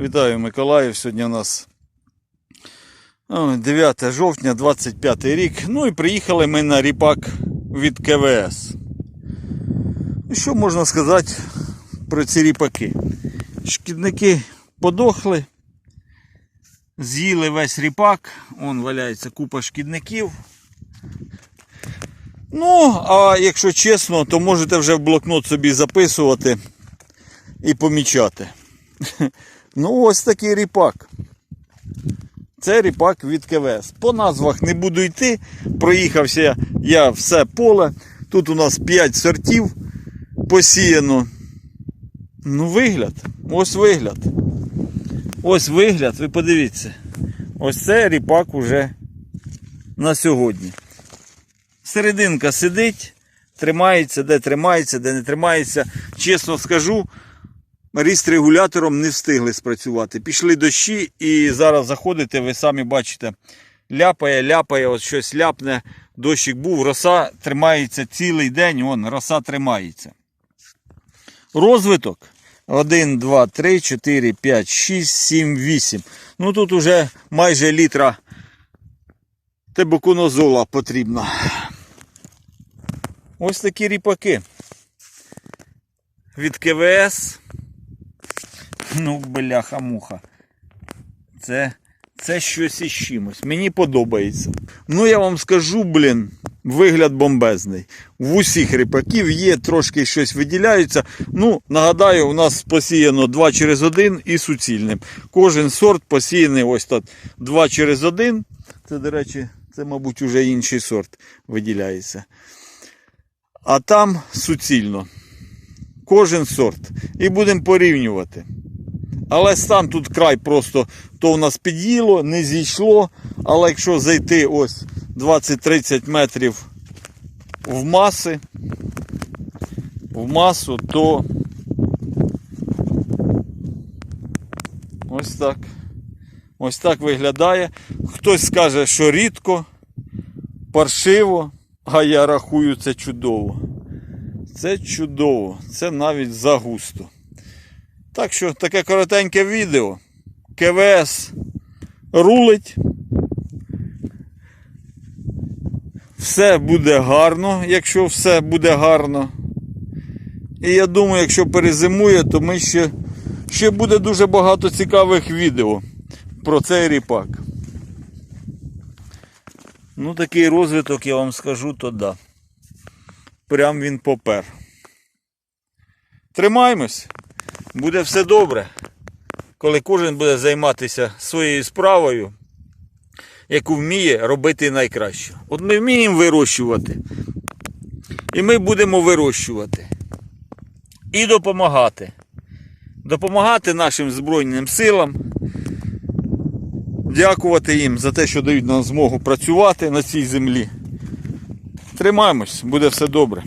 Вітаю Миколаїв. Сьогодні у нас 9 жовтня, 25 рік. Ну і приїхали ми на ріпак від КВС. Що можна сказати про ці ріпаки? Шкідники подохли, з'їли весь ріпак, он валяється купа шкідників. Ну, а якщо чесно, то можете вже в блокнот собі записувати і помічати. Ну, ось такий ріпак. Це ріпак від КВС. По назвах не буду йти. Проїхався я все поле. Тут у нас 5 сортів посіяно. Ну, вигляд. Ось вигляд. Ось вигляд, ви подивіться. Ось це ріпак уже на сьогодні. Серединка сидить, тримається, де тримається, де не тримається. Чесно скажу, ріст регулятором не встигли спрацювати. Пішли дощі і зараз заходите, ви самі бачите, ляпає, ляпає, от щось ляпне, дощик був, роса тримається цілий день, вон, роса тримається. Розвиток 1, 2, 3, 4, 5, 6, 7, 8. Ну тут уже майже літра тебокунозола потрібно. Ось такі ріпаки. Від КВС. Ну, бляха-муха. Це, це щось із чимось. Мені подобається. Ну, я вам скажу, блін, вигляд бомбезний. В усіх ріпаків є, трошки щось виділяється. Ну, нагадаю, у нас посіяно 2 через 1 і суцільним. Кожен сорт посіяний ось тут 2 через 1. Це, до речі, це, мабуть, уже інший сорт виділяється. А там суцільно. Кожен сорт. І будемо порівнювати. Але стан тут край просто то у нас під'їло, не зійшло. Але якщо зайти ось 20-30 метрів в маси, в масу, то ось так. Ось так виглядає. Хтось скаже, що рідко, паршиво, а я рахую це чудово. Це чудово, це навіть загусто. Так що таке коротеньке відео. КВС рулить. Все буде гарно, якщо все буде гарно. І я думаю, якщо перезимує, то ми ще, ще буде дуже багато цікавих відео про цей ріпак. Ну, такий розвиток, я вам скажу, то да. Прям він попер. Тримаємось. Буде все добре. Коли кожен буде займатися своєю справою, яку вміє робити найкраще. От ми вміємо вирощувати. І ми будемо вирощувати. І допомагати. Допомагати нашим Збройним силам. Дякувати їм за те, що дають нам змогу працювати на цій землі. Тримаємось, буде все добре.